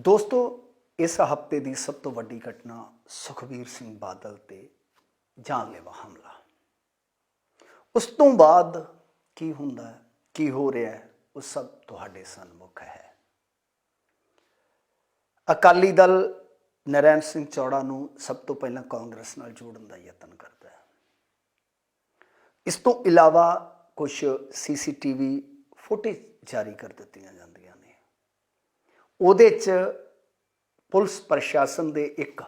ਦੋਸਤੋ, ਇਸ ਹਫ਼ਤੇ ਦੀ ਸਭ ਤੋਂ ਵੱਡੀ ਘਟਨਾ ਸੁਖਬੀਰ ਸਿੰਘ ਬਾਦਲ ਤੇ ਜਾਨਲੇਵਾ ਹਮਲਾ। ਉਸ ਤੋਂ ਬਾਅਦ ਕੀ ਹੁੰਦਾ ਹੈ, ਕੀ ਹੋ ਰਿਹਾ ਹੈ, ਉਹ ਸਭ ਤੁਹਾਡੇ ਸਨਮੁਖ ਹੈ। ਅਕਾਲੀ ਦਲ ਨਰੈਣ ਸਿੰਘ ਚੌੜਾ ਨੂੰ ਸਭ ਤੋਂ ਪਹਿਲਾਂ ਕਾਂਗਰਸ ਨਾਲ ਜੋੜਨ ਦਾ ਯਤਨ ਕਰਦਾ ਹੈ। ਇਸ ਤੋਂ ਇਲਾਵਾ ਕੁਝ ਸੀਸੀਟੀਵੀ ਫੁਟੇਜ ਜਾਰੀ ਕਰ ਦਿੱਤੀਆਂ ਜਾਂਦੀਆਂ ਉਹਦੇ 'ਚ ਪੁਲਿਸ ਪ੍ਰਸ਼ਾਸਨ ਦੇ ਇੱਕ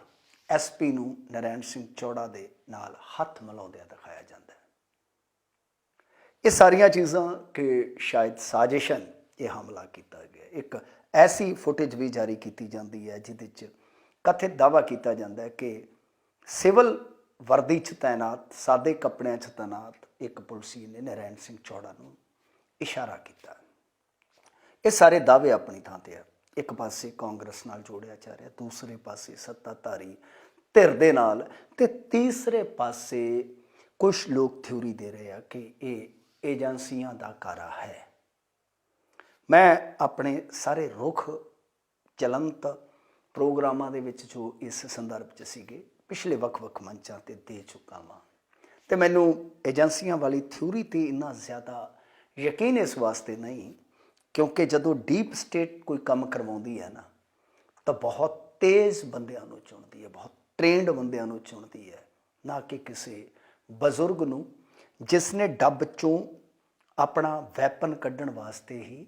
ਐਸਪੀ ਨੂੰ ਨਰੈਣ ਸਿੰਘ ਚੌੜਾ ਦੇ ਨਾਲ ਹੱਥ ਮਿਲਾਉਂਦਿਆਂ ਦਿਖਾਇਆ ਜਾਂਦਾ ਹੈ। ਇਹ ਸਾਰੀਆਂ ਚੀਜ਼ਾਂ ਕਿ ਸ਼ਾਇਦ ਸਾਜ਼ਿਸ਼ਨ ਇਹ ਹਮਲਾ ਕੀਤਾ ਗਿਆ ਇੱਕ ਐਸੀ ਫੁਟੇਜ ਵੀ ਜਾਰੀ ਕੀਤੀ ਜਾਂਦੀ ਹੈ ਜਿਹਦੇ 'ਚ ਕਥਿਤ ਦਾਵਾ ਕੀਤਾ ਜਾਂਦਾ ਹੈ ਕਿ ਸਿਵਲ ਵਰਦੀ 'ਚ ਤਾਇਨਾਤ ਸਾਦੇ ਕੱਪੜਿਆਂ 'ਚ ਤਾਇਨਾਤ ਇੱਕ ਪੁਲਸੀ ਨੇ ਨਰੈਣ ਸਿੰਘ ਚੌੜਾ ਨੂੰ ਇਸ਼ਾਰਾ ਕੀਤਾ। ਇਹ ਸਾਰੇ ਦਾਅਵੇ ਆਪਣੀ ਥਾਂ ਤੇ ਆ। ਇੱਕ ਪਾਸੇ ਕਾਂਗਰਸ ਨਾਲ ਜੋੜਿਆ ਜਾ ਰਿਹਾ, ਦੂਸਰੇ ਪਾਸੇ ਸੱਤਾਧਾਰੀ ਧਿਰ ਦੇ ਨਾਲ ਤੇ ਤੀਸਰੇ ਪਾਸੇ ਕੁਝ ਲੋਕ ਥਿਊਰੀ ਦੇ ਰਹੇ ਆ ਕਿ ਇਹ ਏਜੰਸੀਆਂ ਦਾ ਕਾਰਾ ਹੈ। ਮੈਂ ਆਪਣੇ ਸਾਰੇ ਰੁਖ ਚਲੰਤ ਪ੍ਰੋਗਰਾਮਾਂ ਦੇ ਵਿੱਚ ਜੋ ਇਸ ਸੰਦਰਭ 'ਚ ਸੀਗੇ, ਪਿਛਲੇ ਵੱਖ-ਵੱਖ ਮੰਚਾਂ ਤੇ ਦੇ ਚੁੱਕਾ ਵਾਂ। ਤੇ ਮੈਨੂੰ ਏਜੰਸੀਆਂ ਵਾਲੀ ਥਿਊਰੀ ਤੇ ਇੰਨਾ ਜ਼ਿਆਦਾ ਯਕੀਨ ਇਸ ਵਾਸਤੇ ਨਹੀਂ ਕਿਉਂਕਿ ਜਦੋਂ ਡੀਪ ਸਟੇਟ ਕੋਈ ਕੰਮ ਕਰਵਾਉਂਦੀ ਹੈ ਨਾ, ਤਾਂ ਬਹੁਤ ਤੇਜ਼ ਬੰਦਿਆਂ ਨੂੰ ਚੁਣਦੀ ਹੈ, ਬਹੁਤ ਟ੍ਰੇਨਡ ਬੰਦਿਆਂ ਨੂੰ ਚੁਣਦੀ ਹੈ, ਨਾ ਕਿ ਕਿਸੇ ਬਜ਼ੁਰਗ ਨੂੰ ਜਿਸ ਨੇ ਡੱਬ ਚੋਂ ਆਪਣਾ ਵੈਪਨ ਕੱਢਣ ਵਾਸਤੇ ਹੀ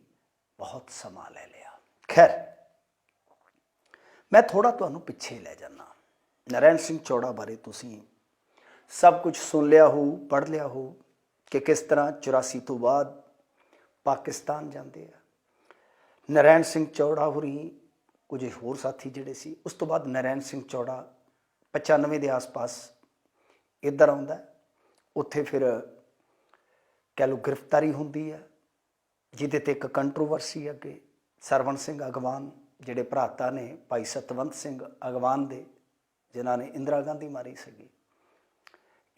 ਬਹੁਤ ਸਮਾਂ ਲੈ ਲਿਆ। ਖੈਰ, ਮੈਂ ਥੋੜਾ ਤੁਹਾਨੂੰ ਪਿੱਛੇ ਲੈ ਜਾਣਾ ਨਰੈਣ ਸਿੰਘ ਚੌੜਾ ਬਾਰੇ ਤੁਸੀਂ ਸਭ ਕੁਝ ਸੁਣ ਲਿਆ ਹੋ, ਪੜ੍ਹ ਲਿਆ ਹੋ ਕਿ ਕਿਸ ਤਰ੍ਹਾਂ 84 ਤੋਂ ਬਾਅਦ ਪਾਕਿਸਤਾਨ ਜਾਂਦੇ ਆ। ਨਰੈਣ ਸਿੰਘ ਚੌੜਾ ਹੋਰੀ ਕੁਝ ਹੋਰ ਸਾਥੀ ਜਿਹੜੇ ਸੀ, ਉਸ ਤੋਂ ਬਾਅਦ ਨਰੈਣ ਸਿੰਘ ਚੌੜਾ 95 ਦੇ ਆਸ-ਪਾਸ ਇੱਧਰ ਆਉਂਦਾ ਉੱਥੇ ਫਿਰ ਕਹਿ ਲਓ ਗ੍ਰਿਫਤਾਰੀ ਹੁੰਦੀ ਹੈ, ਜਿਹਦੇ ਤੇ ਇੱਕ ਕੰਟਰੋਵਰਸੀ ਅੱਗੇ ਸਰਵਣ ਸਿੰਘ ਅਗਵਾਨ, ਜਿਹੜੇ ਭਰਾਤਾ ਨੇ ਭਾਈ ਸਤਵੰਤ ਸਿੰਘ ਅਗਵਾਨ ਦੇ, ਜਿਨ੍ਹਾਂ ਨੇ ਇੰਦਰਾ ਗਾਂਧੀ ਮਾਰੀ ਸੀਗੀ।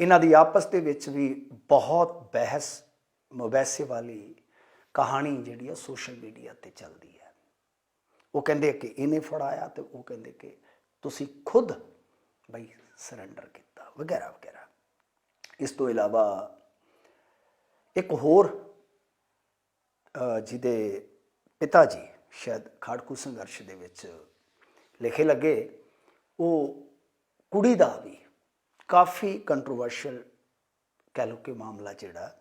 ਇਹਨਾਂ ਦੀ ਆਪਸ ਦੇ ਵਿੱਚ ਵੀ ਬਹੁਤ ਬਹਿਸ ਮੁਬੈਸੇ ਵਾਲੀ ਕਹਾਣੀ ਜਿਹੜੀ ਆ ਸੋਸ਼ਲ ਮੀਡੀਆ ਤੇ ਚੱਲਦੀ ਹੈ। ਉਹ ਕਹਿੰਦੇ ਕਿ ਇਹਨੇ ਫੜਾਇਆ ਤੇ ਉਹ ਕਹਿੰਦੇ ਕਿ ਤੁਸੀਂ ਖੁਦ ਬਈ ਸਰੈਂਡਰ ਕੀਤਾ ਵਗੈਰਾ ਵਗੈਰਾ। ਇਸ ਤੋਂ ਇਲਾਵਾ ਇੱਕ ਹੋਰ ਜਿਹਦੇ ਪਿਤਾ ਜੀ ਸ਼ਾਇਦ ਖਾੜਕੂ ਸੰਘਰਸ਼ ਦੇ ਵਿੱਚ ਲਿਖੇ ਲੱਗੇ, ਉਹ ਕੁੜੀ ਦਾ ਵੀ ਕਾਫੀ ਕੰਟਰੋਵਰਸ਼ੀਅਲ ਕਹਿ ਲਓ ਕਿ ਮਾਮਲਾ ਜਿਹੜਾ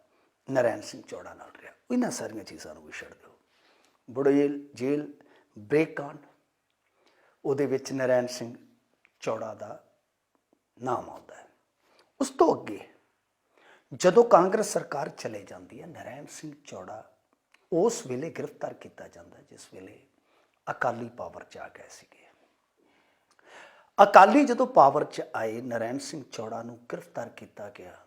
ਨਰੈਣ ਸਿੰਘ ਚੌੜਾ ਨਾਲ ਰਿਹਾ। ਇਹਨਾਂ ਸਾਰੀਆਂ ਚੀਜ਼ਾਂ ਨੂੰ ਵੀ ਛੱਡ ਦਿਓ। ਬੁੜੇਲ ਜੇਲ ਬ੍ਰੇਕ ਕਾਂਡ ਉਹਦੇ ਵਿੱਚ ਨਰੈਣ ਸਿੰਘ ਚੌੜਾ ਦਾ ਨਾਮ ਆਉਂਦਾ ਹੈ। ਉਸ ਤੋਂ ਅੱਗੇ ਜਦੋਂ ਕਾਂਗਰਸ ਸਰਕਾਰ ਚਲੇ ਜਾਂਦੀ ਹੈ, ਨਰੈਣ ਸਿੰਘ ਚੌੜਾ ਉਸ ਵੇਲੇ ਗ੍ਰਿਫਤਾਰ ਕੀਤਾ ਜਾਂਦਾ ਜਿਸ ਵੇਲੇ ਅਕਾਲੀ ਪਾਵਰ 'ਚ ਆ ਗਏ ਸੀਗੇ। ਅਕਾਲੀ ਜਦੋਂ ਪਾਵਰ 'ਚ ਆਏ, ਨਰੈਣ ਸਿੰਘ ਚੌੜਾ ਨੂੰ ਗ੍ਰਿਫਤਾਰ ਕੀਤਾ ਗਿਆ।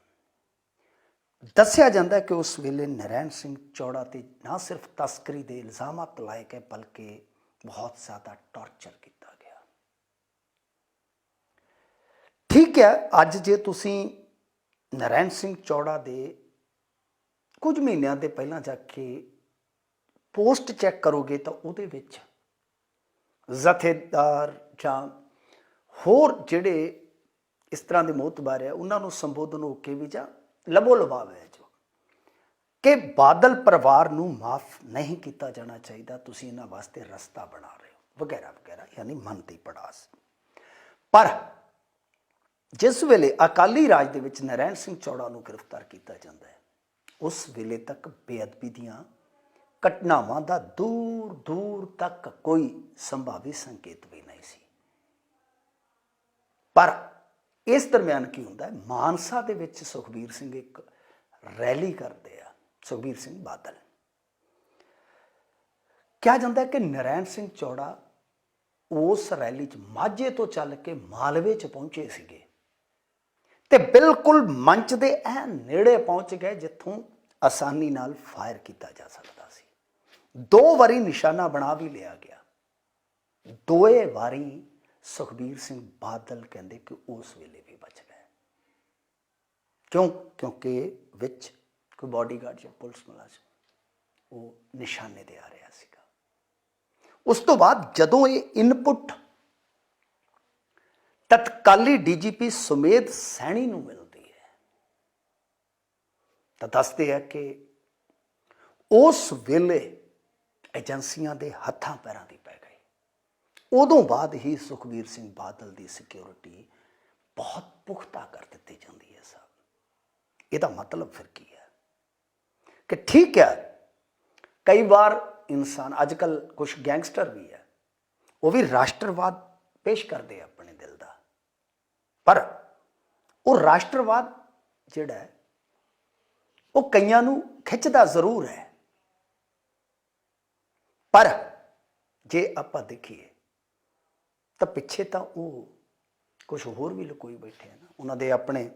ਦੱਸਿਆ ਜਾਂਦਾ ਕਿ ਉਸ ਵੇਲੇ ਨਰੈਣ ਸਿੰਘ ਚੌੜਾ ਤੇ ਨਾ ਸਿਰਫ ਤਸਕਰੀ ਦੇ ਇਲਜ਼ਾਮਾਤ ਲਾਏ ਗਏ ਬਲਕਿ ਬਹੁਤ ਜ਼ਿਆਦਾ ਟਾਰਚਰ ਕੀਤਾ ਗਿਆ। ਠੀਕ ਹੈ, ਅੱਜ ਜੇ ਤੁਸੀਂ ਨਰੈਣ ਸਿੰਘ ਚੌੜਾ ਦੇ ਕੁਝ ਮਹੀਨਿਆਂ ਦੇ ਪਹਿਲਾਂ ਜਾ ਕੇ ਪੋਸਟ ਚੈੱਕ ਕਰੋਗੇ ਤਾਂ ਉਹਦੇ ਵਿੱਚ ਜ਼ਥੇਦਾਰ ਜਾਂ ਹੋਰ ਜਿਹੜੇ ਇਸ ਤਰ੍ਹਾਂ ਦੇ ਮੋਤਬਾਰ ਹੈ ਉਹਨਾਂ ਨੂੰ ਸੰਬੋਧਨ ਹੋ ਕੇ ਵੀ ਜਾਂ ਲਬੋ ਲਬਾਵ ਹੈ ਜੋ ਕਿ ਬਾਦਲ ਪਰਿਵਾਰ ਨੂੰ ਮਾਫ ਨਹੀਂ ਕੀਤਾ ਜਾਣਾ ਚਾਹੀਦਾ, ਤੁਸੀਂ ਇਹਨਾਂ ਵਾਸਤੇ ਰਸਤਾ ਬਣਾ ਰਹੇ ਹੋ, ਵਗੈਰਾ ਵਗੈਰਾ, ਯਾਨੀ ਮਨ ਦੀ ਪੜਾਸ। ਪਰ ਜਿਸ ਵੇਲੇ ਅਕਾਲੀ ਰਾਜ ਦੇ ਵਿੱਚ ਨਰੈਣ ਸਿੰਘ ਚੌੜਾ ਨੂੰ ਗ੍ਰਿਫਤਾਰ ਕੀਤਾ ਜਾਂਦਾ ਹੈ, ਉਸ ਵੇਲੇ ਤੱਕ ਬੇਅਦਬੀ ਦੀਆਂ ਘਟਨਾਵਾਂ ਦਾ ਦੂਰ ਦੂਰ ਤੱਕ ਕੋਈ ਸੰਭਾਵੀ ਸੰਕੇਤ ਵੀ ਨਹੀਂ ਸੀ। ਪਰ ਇਸ ਦਰਮਿਆਨ ਕੀ ਹੁੰਦਾ ਮਾਨਸਾ ਦੇ ਵਿੱਚ ਸੁਖਬੀਰ ਸਿੰਘ ਇੱਕ ਰੈਲੀ ਕਰਦੇ ਆ, ਸੁਖਬੀਰ ਸਿੰਘ ਬਾਦਲ। ਕਿਹਾ ਜਾਂਦਾ ਕਿ ਨਰੈਣ ਸਿੰਘ ਚੌੜਾ ਉਸ ਰੈਲੀ 'ਚ ਮਾਝੇ ਤੋਂ ਚੱਲ ਕੇ ਮਾਲਵੇ 'ਚ ਪਹੁੰਚੇ ਸੀਗੇ ਤੇ ਬਿਲਕੁਲ ਮੰਚ ਦੇ ਐ ਨੇੜੇ ਪਹੁੰਚ ਗਏ, ਜਿੱਥੋਂ ਆਸਾਨੀ ਨਾਲ ਫਾਇਰ ਕੀਤਾ ਜਾ ਸਕਦਾ ਸੀ। ਦੋ ਵਾਰੀ ਨਿਸ਼ਾਨਾ ਬਣਾ ਵੀ ਲਿਆ ਗਿਆ। ਦੋਏ ਵਾਰੀ ਸੁਖਬੀਰ ਸਿੰਘ ਬਾਦਲ ਕਹਿੰਦੇ ਕਿ ਉਸ ਵੇਲੇ ਵੀ ਬਚ ਗਏ। ਕਿਉਂ? ਕਿਉਂਕਿ ਵਿੱਚ ਕੋਈ ਬਾਡੀਗਾਰਡ ਜਾਂ ਪੁਲਿਸ ਮੁਲਾਜ਼ਮ, ਉਹ ਨਿਸ਼ਾਨੇ ਤੇ ਆ ਰਿਹਾ ਸੀਗਾ। ਉਸ ਤੋਂ ਬਾਅਦ ਜਦੋਂ ਇਹ ਇਨਪੁਟ ਤਤਕਾਲੀ ਡੀਜੀਪੀ ਸੁਮੇਧ ਸੈਣੀ ਨੂੰ ਮਿਲਦੀ ਹੈ, ਤਾਂ ਦੱਸਦੇ ਆ ਕਿ ਉਸ ਵੇਲੇ ਏਜੰਸੀਆਂ ਦੇ ਹੱਥਾਂ ਪੈਰਾਂ ਦੀ ਉਦੋਂ ਬਾਅਦ ਹੀ ਸੁਖਬੀਰ ਸਿੰਘ ਬਾਦਲ ਦੀ ਸਿਕਿਉਰਿਟੀ ਬਹੁਤ ਪੁਖਤਾ ਕਰ ਦਿੱਤੀ ਜਾਂਦੀ ਹੈ ਸਾਹਿਬ ਇਹਦਾ ਮਤਲਬ ਫਿਰ ਕੀ ਹੈ? ਕਿ ਠੀਕ ਹੈ, ਕਈ ਵਾਰ ਇਨਸਾਨ ਅੱਜਕੱਲ ਕੁਝ ਗੈਂਗਸਟਰ ਵੀ ਹੈ, ਉਹ ਵੀ ਰਾਸ਼ਟਰਵਾਦ ਪੇਸ਼ ਕਰਦੇ ਆ ਆਪਣੇ ਦਿਲ ਦਾ। ਪਰ ਉਹ ਰਾਸ਼ਟਰਵਾਦ ਜਿਹੜਾ ਉਹ ਕਈਆਂ ਨੂੰ ਖਿੱਚਦਾ ਜ਼ਰੂਰ ਹੈ। ਪਰ ਜੇ ਆਪਾਂ ਦੇਖੀਏ ਤਾਂ ਪਿੱਛੇ ਤਾਂ ਉਹ ਕੁਝ ਹੋਰ ਵੀ ਲੁਕੋਈ ਬੈਠੇ ਹਨ ਉਹਨਾਂ ਦੇ ਆਪਣੇ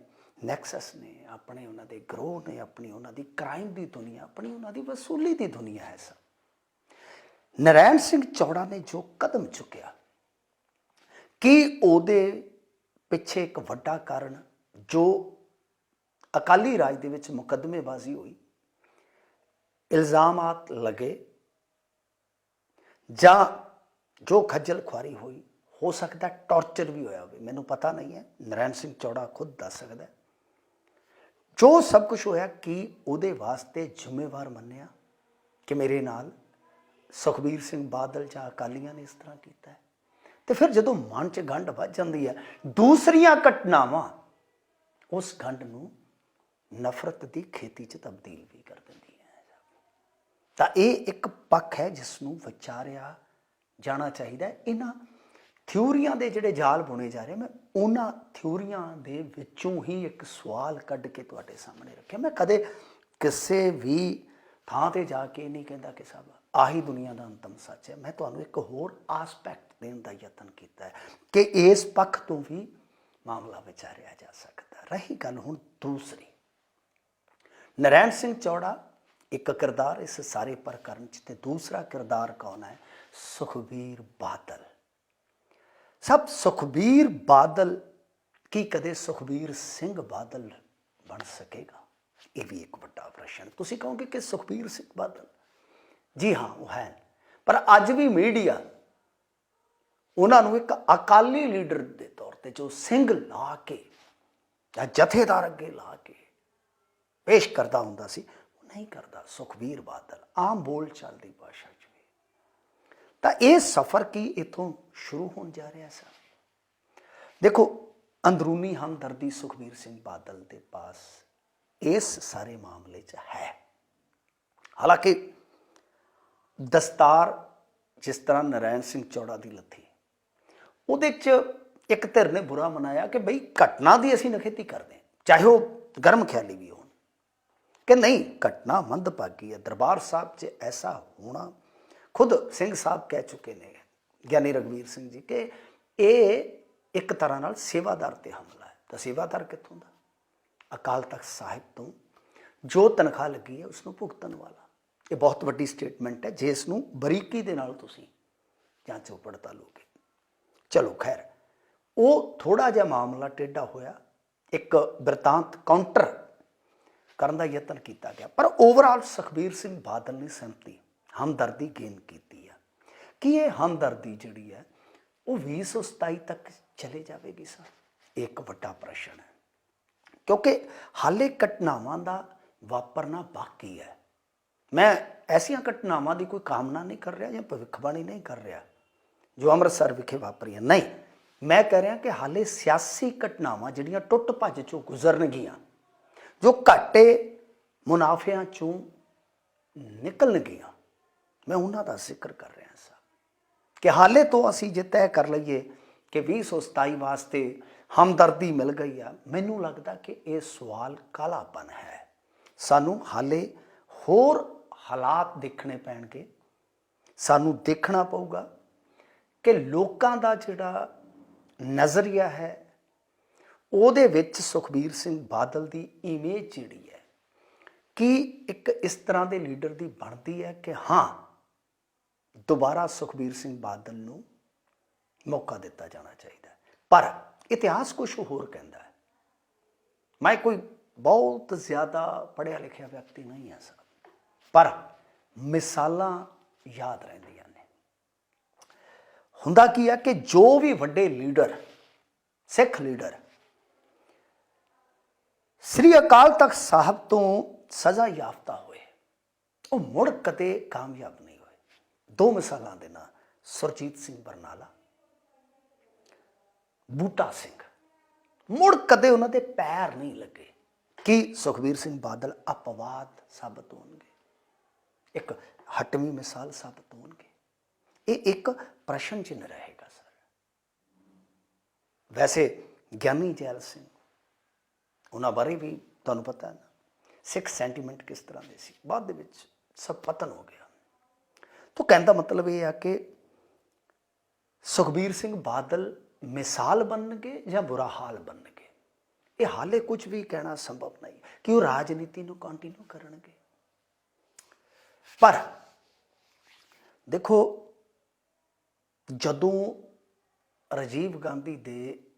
ਨੈਕਸਸ ਨੇ, ਆਪਣੇ ਉਹਨਾਂ ਦੇ ਗਰੋਹ ਨੇ, ਆਪਣੀ ਉਹਨਾਂ ਦੀ ਕ੍ਰਾਈਮ ਦੀ ਦੁਨੀਆ, ਆਪਣੀ ਉਹਨਾਂ ਦੀ ਵਸੂਲੀ ਦੀ ਦੁਨੀਆ ਹੈ ਸਭ। ਨਰੈਣ ਸਿੰਘ ਚੌੜਾ ਨੇ ਜੋ ਕਦਮ ਚੁੱਕਿਆ, ਕੀ ਉਹਦੇ ਪਿੱਛੇ ਇੱਕ ਵੱਡਾ ਕਾਰਨ ਜੋ ਅਕਾਲੀ ਰਾਜ ਦੇ ਵਿੱਚ ਮੁਕੱਦਮੇਬਾਜ਼ੀ ਹੋਈ, ਇਲਜ਼ਾਮਾਤ ਲਗੇ ਜਾਂ ਜੋ ਖੱਜਲ ਖੁਆਰੀ ਹੋਈ ਹੋ ਸਕਦਾ ਟੌਰਚਰ ਵੀ ਹੋਇਆ ਹੋਵੇ। ਮੈਨੂੰ ਪਤਾ ਨਹੀਂ ਹੈ। ਨਰੈਣ ਸਿੰਘ ਚੌੜਾ ਖੁਦ ਦੱਸ ਸਕਦਾ ਜੋ ਸਭ ਕੁਝ ਹੋਇਆ, ਕਿ ਉਹਦੇ ਵਾਸਤੇ ਜ਼ਿੰਮੇਵਾਰ ਮੰਨਿਆ ਕਿ ਮੇਰੇ ਨਾਲ ਸੁਖਬੀਰ ਸਿੰਘ ਬਾਦਲ ਜਾਂ ਅਕਾਲੀਆਂ ਨੇ ਇਸ ਤਰ੍ਹਾਂ ਕੀਤਾ ਹੈ? ਤੇ ਫਿਰ ਜਦੋਂ ਮਨ 'ਚ ਗੰਢ ਵੱਜ ਜਾਂਦੀ ਹੈ, ਦੂਸਰੀਆਂ ਘਟਨਾਵਾਂ ਉਸ ਗੰਢ ਨੂੰ ਨਫ਼ਰਤ ਦੀ ਖੇਤੀ 'ਚ ਤਬਦੀਲ ਵੀ ਕਰ ਦਿੰਦੀਆਂ ਹੈ। ਤਾਂ ਇਹ ਇੱਕ ਪੱਖ ਹੈ ਜਿਸ ਨੂੰ ਵਿਚਾਰਿਆ ਜਾਣਾ ਚਾਹੀਦਾ ਇਹਨਾਂ ਥਿਊਰੀਆਂ ਦੇ ਜਿਹੜੇ ਜਾਲ ਬੁਣੇ ਜਾ ਰਹੇ, ਮੈਂ ਉਹਨਾਂ ਥਿਊਰੀਆਂ ਦੇ ਵਿੱਚੋਂ ਹੀ ਇੱਕ ਸਵਾਲ ਕੱਢ ਕੇ ਤੁਹਾਡੇ ਸਾਹਮਣੇ ਰੱਖਿਆ। ਮੈਂ ਕਦੇ ਕਿਸੇ ਵੀ ਥਾਂ ਤੇ ਜਾ ਕੇ ਨਹੀਂ ਕਹਿੰਦਾ ਕਿ ਸਾਹਿਬ, ਆਹੀ ਦੁਨੀਆ ਦਾ ਅੰਤਮ ਸੱਚ ਹੈ। ਮੈਂ ਤੁਹਾਨੂੰ ਇੱਕ ਹੋਰ ਆਸਪੈਕਟ ਦੇਣ ਦਾ ਯਤਨ ਕੀਤਾ ਹੈ ਕਿ ਇਸ ਪੱਖ ਤੋਂ ਵੀ ਮਾਮਲਾ ਵਿਚਾਰਿਆ ਜਾ ਸਕਦਾ। ਰਹੀ ਗੱਲ ਹੁਣ ਦੂਸਰੀ। ਨਰੈਣ ਸਿੰਘ ਚੌੜਾ ਇੱਕ ਕਿਰਦਾਰ ਇਸ ਸਾਰੇ ਪ੍ਰਕਰਨ ਚ ਤੇ ਦੂਸਰਾ ਕਿਰਦਾਰ ਕੌਣ ਹੈ? ਸੁਖਬੀਰ ਬਾਦਲ। ਸਭ ਸੁਖਬੀਰ ਬਾਦਲ, ਕੀ ਕਦੇ ਸੁਖਬੀਰ ਸਿੰਘ ਬਾਦਲ ਬਣ ਸਕੇਗਾ? ਇਹ ਵੀ ਇੱਕ ਵੱਡਾ ਪ੍ਰਸ਼ਨ। ਤੁਸੀਂ ਕਹੋਗੇ ਕਿ ਸੁਖਬੀਰ ਸਿੰਘ ਬਾਦਲ? ਜੀ ਹਾਂ, ਉਹ ਹੈ। ਪਰ ਅੱਜ ਵੀ ਮੀਡੀਆ ਉਹਨਾਂ ਨੂੰ ਇੱਕ ਅਕਾਲੀ ਲੀਡਰ ਦੇ ਤੌਰ ਤੇ ਜੋ ਸਿੰਘ ਲਾ ਕੇ ਜਾਂ ਜਥੇਦਾਰ ਅੱਗੇ ਲਾ ਕੇ ਪੇਸ਼ ਕਰਦਾ ਹੁੰਦਾ ਸੀ, ਉਹ ਨਹੀਂ ਕਰਦਾ। ਸੁਖਬੀਰ ਬਾਦਲ ਆਮ ਬੋਲ ਚਾਲ ਦੀ ਭਾਸ਼ਾ ਤਾਂ ਇਹ ਸਫ਼ਰ ਕੀ ਇਥੋਂ ਸ਼ੁਰੂ ਹੋਣ ਜਾ ਰਿਹਾ ਸਰ? ਦੇਖੋ, ਅੰਦਰੂਨੀ ਹਮਦਰਦੀ ਸੁਖਬੀਰ ਸਿੰਘ ਬਾਦਲ ਦੇ ਪਾਸ ਇਸ ਸਾਰੇ ਮਾਮਲੇ 'ਚ ਹੈ। ਹਾਲਾਂਕਿ ਦਸਤਾਰ ਜਿਸ ਤਰ੍ਹਾਂ ਨਰਾਇਣ ਸਿੰਘ ਚੌੜਾ ਦੀ ਲੱਥੀ, ਉਹਦੇ 'ਚ ਇੱਕ ਧਿਰ ਨੇ ਬੁਰਾ ਮਨਾਇਆ ਕਿ ਬਈ ਘਟਨਾ ਦੀ ਅਸੀਂ ਨਖੇਤੀ ਕਰਦੇ ਹਾਂ, ਚਾਹੇ ਉਹ ਗਰਮ ਖਿਆਲੀ ਵੀ ਹੋਣ। ਕਿ ਨਹੀਂ, ਘਟਨਾ ਮੰਦਭਾਗੀ ਹੈ, ਦਰਬਾਰ ਸਾਹਿਬ 'ਚ ਐਸਾ ਹੋਣਾ ਖੁਦ ਸਿੰਘ ਸਾਹਿਬ ਕਹਿ ਚੁੱਕੇ ਨੇ, ਗਿਆਨੀ ਰਗਵੀਰ ਸਿੰਘ ਜੀ ਕਿ ਇਹ ਇੱਕ ਤਰ੍ਹਾਂ ਨਾਲ ਸੇਵਾਦਾਰ ਤੇ ਹਮਲਾ ਹੈ। ਤਾਂ ਸੇਵਾਦਾਰ ਕਿੱਥੋਂ ਦਾ? ਅਕਾਲ ਤਖਤ ਸਾਹਿਬ ਤੋਂ। ਜੋ ਤਨਖਾਹ ਲੱਗੀ ਹੈ ਉਸ ਨੂੰ ਭੁਗਤਣ ਵਾਲਾ। ਇਹ ਬਹੁਤ ਵੱਡੀ ਸਟੇਟਮੈਂਟ ਹੈ ਜਿਸ ਨੂੰ ਬਰੀਕੀ ਦੇ ਨਾਲ ਤੁਸੀਂ ਜਾਂਚੋ ਪੜਤਾਲੋਗੇ ਚਲੋ ਖੈਰ, ਉਹ ਥੋੜਾ ਜਿਹਾ ਮਾਮਲਾ ਟੇਢਾ ਹੋਇਆ। ਇੱਕ ਬਿਰਤਾਂਤ ਕਾਊਂਟਰ ਕਰਨ ਦਾ ਯਤਨ ਕੀਤਾ ਗਿਆ। ਪਰ ਓਵਰਆਲ ਸੁਖਬੀਰ ਸਿੰਘ ਬਾਦਲ ਨੇ ਸਹਿਮਤੀ ਹਮਦਰਦੀ ਗੇਨ ਕੀਤੀ ਆ। ਕੀ ਇਹ ਹਮਦਰਦੀ ਜਿਹੜੀ ਹੈ, ਉਹ 2027 ਤੱਕ ਚਲੇ ਜਾਵੇਗੀ ਸਰ? ਇਹ ਇੱਕ ਵੱਡਾ ਪ੍ਰਸ਼ਨ ਹੈ। ਕਿਉਂਕਿ ਹਾਲੇ ਘਟਨਾਵਾਂ ਦਾ ਵਾਪਰਨਾ ਬਾਕੀ ਹੈ। ਮੈਂ ਐਸੀਆਂ ਘਟਨਾਵਾਂ ਦੀ ਕੋਈ ਕਾਮਨਾ ਨਹੀਂ ਕਰ ਰਿਹਾ ਜਾਂ ਭਵਿੱਖਬਾਣੀ ਨਹੀਂ ਕਰ ਰਿਹਾ ਜੋ ਅੰਮ੍ਰਿਤਸਰ ਵਿਖੇ ਵਾਪਰੀਆਂ। ਨਹੀਂ, ਮੈਂ ਕਹਿ ਰਿਹਾ ਕਿ ਹਾਲੇ ਸਿਆਸੀ ਘਟਨਾਵਾਂ ਜਿਹੜੀਆਂ ਟੁੱਟ ਭੱਜ ਚੋਂ ਗੁਜ਼ਰਨਗੀਆਂ, ਜੋ ਘਾਟੇ ਮੁਨਾਫਿਆਂ ਚੋਂ ਨਿਕਲਣਗੀਆਂ ਮੈਂ ਉਹਨਾਂ ਦਾ ਜ਼ਿਕਰ ਕਰ ਰਿਹਾ ਸਾਂ ਕਿ ਹਾਲੇ ਤੋਂ ਅਸੀਂ ਜੇ ਤੈਅ ਕਰ ਲਈਏ ਕਿ 2027 ਵਾਸਤੇ ਹਮਦਰਦੀ ਮਿਲ ਗਈ ਆ, ਮੈਨੂੰ ਲੱਗਦਾ ਕਿ ਇਹ ਸਵਾਲ ਕਾਲਾਪਨ ਹੈ। ਸਾਨੂੰ ਹਾਲੇ ਹੋਰ ਹਾਲਾਤ ਦੇਖਣੇ ਪੈਣਗੇ। ਸਾਨੂੰ ਦੇਖਣਾ ਪਊਗਾ ਕਿ ਲੋਕਾਂ ਦਾ ਜਿਹੜਾ ਨਜ਼ਰੀਆ ਹੈ, ਉਹਦੇ ਵਿੱਚ ਸੁਖਬੀਰ ਸਿੰਘ ਬਾਦਲ ਦੀ ਇਮੇਜ ਜਿਹੜੀ ਹੈ, ਕੀ ਇੱਕ ਇਸ ਤਰ੍ਹਾਂ ਦੇ ਲੀਡਰ ਦੀ ਬਣਦੀ ਹੈ ਕਿ ਹਾਂ ਦੁਬਾਰਾ ਸੁਖਬੀਰ ਸਿੰਘ ਬਾਦਲ ਨੂੰ ਮੌਕਾ ਦਿੱਤਾ ਜਾਣਾ ਚਾਹੀਦਾ ਪਰ ਇਤਿਹਾਸ ਕੁਝ ਹੋਰ ਕਹਿੰਦਾ ਹੈ। ਮੈਂ ਕੋਈ ਬਹੁਤ ਜ਼ਿਆਦਾ ਪੜ੍ਹਿਆ ਲਿਖਿਆ ਵਿਅਕਤੀ ਨਹੀਂ ਹਾਂ ਸਾਹਿਬ ਪਰ ਮਿਸਾਲਾਂ ਯਾਦ ਰਹਿੰਦੀਆਂ ਨੇ। ਹੁੰਦਾ ਕੀ ਹੈ ਕਿ ਜੋ ਵੀ ਵੱਡੇ ਲੀਡਰ, ਸਿੱਖ ਲੀਡਰ ਸ੍ਰੀ ਅਕਾਲ ਤਖਤ ਸਾਹਿਬ ਤੋਂ ਸਜ਼ਾ ਯਾਫਤਾ ਹੋਏ, ਉਹ ਮੁੜ ਕਦੇ ਕਾਮਯਾਬ ਨਹੀਂ ਦੋ ਮਿਸਾਲਾਂ ਦੇ ਨਾਲ ਸੁਰਜੀਤ ਸਿੰਘ ਬਰਨਾਲਾ, ਬੂਟਾ ਸਿੰਘ। ਮੁੜ ਕਦੇ ਉਹਨਾਂ ਦੇ ਪੈਰ ਨਹੀਂ ਲੱਗੇ ਕੀ ਸੁਖਬੀਰ ਸਿੰਘ ਬਾਦਲ ਅਪਵਾਦ ਸਾਬਤ ਹੋਣਗੇ। ਇੱਕ ਹਟਵੀਂ ਮਿਸਾਲ ਸਾਬਤ ਹੋਣਗੇ। ਇਹ ਇੱਕ ਪ੍ਰਸ਼ਨ ਚਿੰਨ੍ਹ ਰਹੇਗਾ, ਸਰ। ਵੈਸੇ ਗਿਆਨੀ ਜੈਲ ਸਿੰਘ, ਉਹਨਾਂ ਬਾਰੇ ਵੀ ਤੁਹਾਨੂੰ ਪਤਾ ਹੈ ਨਾ, ਸਿੱਖ ਸੈਂਟੀਮੈਂਟ ਕਿਸ ਤਰ੍ਹਾਂ ਦੇ ਸੀ? ਬਾਅਦ ਦੇ ਵਿੱਚ ਸਭ ਪਤਨ ਹੋ ਗਿਆ। ਤਾਂ ਕਹਿਣ ਦਾ ਮਤਲਬ ਇਹ ਆ ਕਿ ਸੁਖਬੀਰ ਸਿੰਘ ਬਾਦਲ ਮਿਸਾਲ ਬਣਨਗੇ ਜਾਂ ਬੁਰਾ ਹਾਲ ਬਣਨਗੇ? ਇਹ ਹਾਲੇ ਕੁਝ ਵੀ ਕਹਿਣਾ ਸੰਭਵ ਨਹੀਂ। ਕਿ ਉਹ ਰਾਜਨੀਤੀ ਨੂੰ ਕੰਟੀਨਿਊ ਕਰਨਗੇ? ਪਰ ਦੇਖੋ, ਜਦੋਂ ਰਾਜੀਵ ਗਾਂਧੀ ਦੇ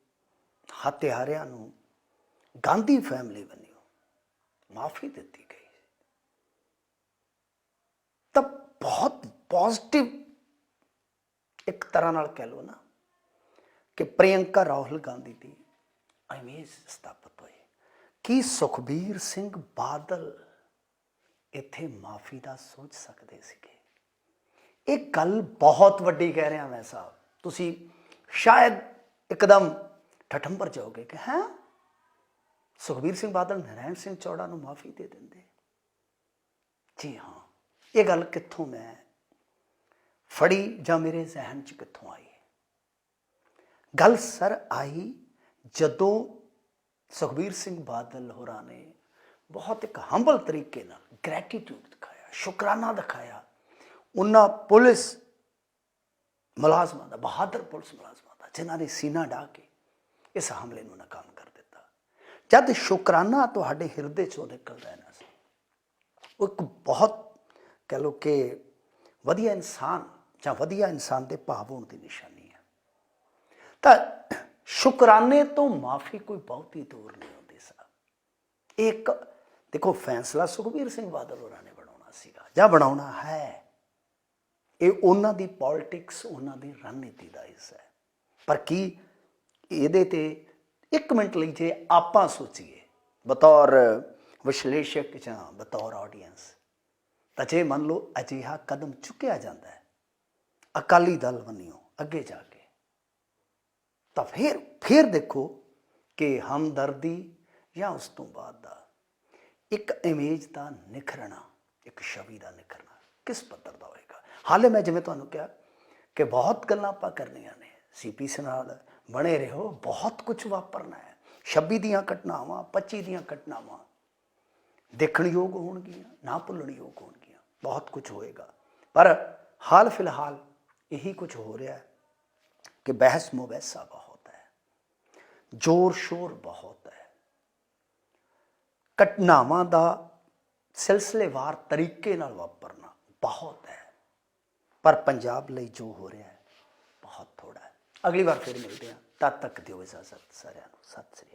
ਹੱਤਿਆਰਿਆਂ ਨੂੰ ਗਾਂਧੀ ਫੈਮਿਲੀ ਵੱਲੋਂ ਮਾਫੀ ਦਿੱਤੀ ਗਈ ਤਾਂ ਬਹੁਤ ਪੋਜ਼ਿਟਿਵ ਇੱਕ ਤਰ੍ਹਾਂ ਨਾਲ ਕਹਿ ਲਓ ਨਾ ਕਿ ਪ੍ਰਿਯੰਕਾ ਰਾਹੁਲ ਗਾਂਧੀ ਦੀ ਇਮੇਜ ਸਥਾਪਿਤ ਹੋਈ। ਕੀ ਸੁਖਬੀਰ ਸਿੰਘ ਬਾਦਲ ਇੱਥੇ ਮਾਫੀ ਦਾ ਸੋਚ ਸਕਦੇ ਸੀਗੇ? ਇਹ ਗੱਲ ਬਹੁਤ ਵੱਡੀ ਕਹਿ ਰਿਹਾ ਮੈਂ ਸਾਹਿਬ ਤੁਸੀਂ ਸ਼ਾਇਦ ਇੱਕਦਮ ਠਠੰਬਰ ਜਾਓਗੇ ਕਿ ਹੈ? ਸੁਖਬੀਰ ਸਿੰਘ ਬਾਦਲ ਨਰੈਣ ਸਿੰਘ ਚੌੜਾ ਨੂੰ ਮਾਫੀ ਦੇ ਦਿੰਦੇ। ਜੀ ਹਾਂ, ਇਹ ਗੱਲ ਕਿੱਥੋਂ ਮੈਂ ਫੜੀ ਜਾਂ ਮੇਰੇ ਜ਼ਿਹਨ 'ਚ ਕਿੱਥੋਂ ਆਈ ਗੱਲ ਸਰ ਆਈ ਜਦੋਂ ਸੁਖਬੀਰ ਸਿੰਘ ਬਾਦਲ ਹੋਰਾਂ ਨੇ ਬਹੁਤ ਇੱਕ ਹੰਬਲ ਤਰੀਕੇ ਨਾਲ ਗ੍ਰੈਟੀਟਿਊਡ ਦਿਖਾਇਆ, ਸ਼ੁਕਰਾਨਾ ਦਿਖਾਇਆ। ਉਹਨਾਂ ਪੁਲਿਸ ਮੁਲਾਜ਼ਮਾਂ ਦਾ, ਬਹਾਦਰ ਪੁਲਿਸ ਮੁਲਾਜ਼ਮਾਂ ਦਾ, ਜਿਨ੍ਹਾਂ ਨੇ ਸੀਨਾ ਢਾ ਕੇ ਇਸ ਹਮਲੇ ਨੂੰ ਨਾਕਾਮ ਕਰ ਦਿੱਤਾ। ਜਦ ਸ਼ੁਕਰਾਨਾ ਤੁਹਾਡੇ ਹਿਰਦੇ ਚੋਂ ਨਿਕਲਦਾ ਰਿਹਾ ਸੀ, ਉਹ ਇੱਕ ਬਹੁਤ ਕਹ ਲੋ ਕਿ ਵਧੀਆ ਇਨਸਾਨ ਜਾਂ ਵਧੀਆ ਇਨਸਾਨ ਦੇ ਭਾਵ ਹੋਣ ਦੀ ਨਿਸ਼ਾਨੀ ਹੈ। ਤਾਂ ਸ਼ੁਕਰਾਨੇ ਤੋਂ ਮਾਫੀ ਕੋਈ ਬਹੁਤੀ ਦੂਰ ਨਹੀਂ ਹੁੰਦੀ ਸਾਹਿਬ ਇੱਕ ਦੇਖੋ ਫੈਸਲਾ ਸੁਖਬੀਰ ਸਿੰਘ ਬਾਦਲ ਹੋਰਾਂ ਨੇ ਬਣਾਉਣਾ ਸੀਗਾ, ਜਾਂ ਬਣਾਉਣਾ ਹੈ। ਇਹ ਉਹਨਾਂ ਦੀ ਪੋਲਿਟਿਕਸ ਉਹਨਾਂ ਦੀ ਰਣਨੀਤੀ ਦਾ ਹਿੱਸਾ ਹੈ। ਪਰ ਕੀ ਇਹਦੇ ਤੇ ਇੱਕ ਮਿੰਟ ਲਈ ਜੇ ਆਪਾਂ ਸੋਚੀਏ, ਬਤੌਰ ਵਿਸ਼ਲੇਸ਼ਕ ਜਾਂ ਬਤੌਰ ਆਡੀਅנס ਤਾਂ ਜੇ ਮੰਨ ਲਓ ਅਜਿਹਾ ਕਦਮ ਚੁੱਕਿਆ ਜਾਂਦਾ ਹੈ ਅਕਾਲੀ ਦਲ ਵੱਲੋਂ ਅੱਗੇ ਜਾ ਕੇ। ਤਾਂ ਫਿਰ ਫਿਰ ਦੇਖੋ ਕਿ ਹਮਦਰਦੀ ਜਾਂ ਉਸ ਤੋਂ ਬਾਅਦ ਦਾ ਇੱਕ ਇਮੇਜ ਦਾ ਨਿਖਰਣਾ, ਇੱਕ ਛਵੀ ਦਾ ਨਿਖਰਣਾ ਕਿਸ ਪੱਧਰ ਦਾ ਹੋਏਗਾ? ਹਾਲੇ ਮੈਂ ਜਿਵੇਂ ਤੁਹਾਨੂੰ ਕਿਹਾ ਕਿ ਬਹੁਤ ਗੱਲਾਂ ਆਪਾਂ ਕਰਨੀਆਂ ਨੇ। ਸੀਪੀਸੀ ਨਾਲ ਬਣੇ ਰਹੋ, ਬਹੁਤ ਕੁਝ ਵਾਪਰਨਾ ਹੈ। 26 ਦੀਆਂ ਘਟਨਾਵਾਂ 25 ਦੀਆਂ ਘਟਨਾਵਾਂ ਦੇਖਣ ਯੋਗ ਹੋਣਗੀਆਂ, ਨਾ ਭੁੱਲਣ ਯੋਗ ਹੋਣਗੀਆਂ। ਬਹੁਤ ਕੁਝ ਹੋਏਗਾ। ਪਰ ਹਾਲ ਫਿਲਹਾਲ ਇਹੀ ਕੁਝ ਹੋ ਰਿਹਾ ਹੈ ਕਿ ਬਹਿਸ ਮੁਬੈਸਾ ਬਹੁਤ ਹੈ ਜ਼ੋਰ ਸ਼ੋਰ ਬਹੁਤ ਹੈ। ਘਟਨਾਵਾਂ ਦਾ ਸਿਲਸਿਲੇਵਾਰ ਤਰੀਕੇ ਨਾਲ ਵਾਪਰਨਾ ਬਹੁਤ ਹੈ, ਪਰ ਪੰਜਾਬ ਲਈ ਜੋ ਹੋ ਰਿਹਾ ਹੈ, ਬਹੁਤ ਥੋੜਾ ਹੈ। ਅਗਲੀ ਵਾਰ ਫਿਰ ਮਿਲਦੇ ਹਾਂ। ਤਦ ਤੱਕ ਦਿਓ ਇਜਾਜ਼ਤ ਸਾਰਿਆਂ ਨੂੰ। ਸਤਿ ਸ੍ਰੀ ਅਕਾਲ।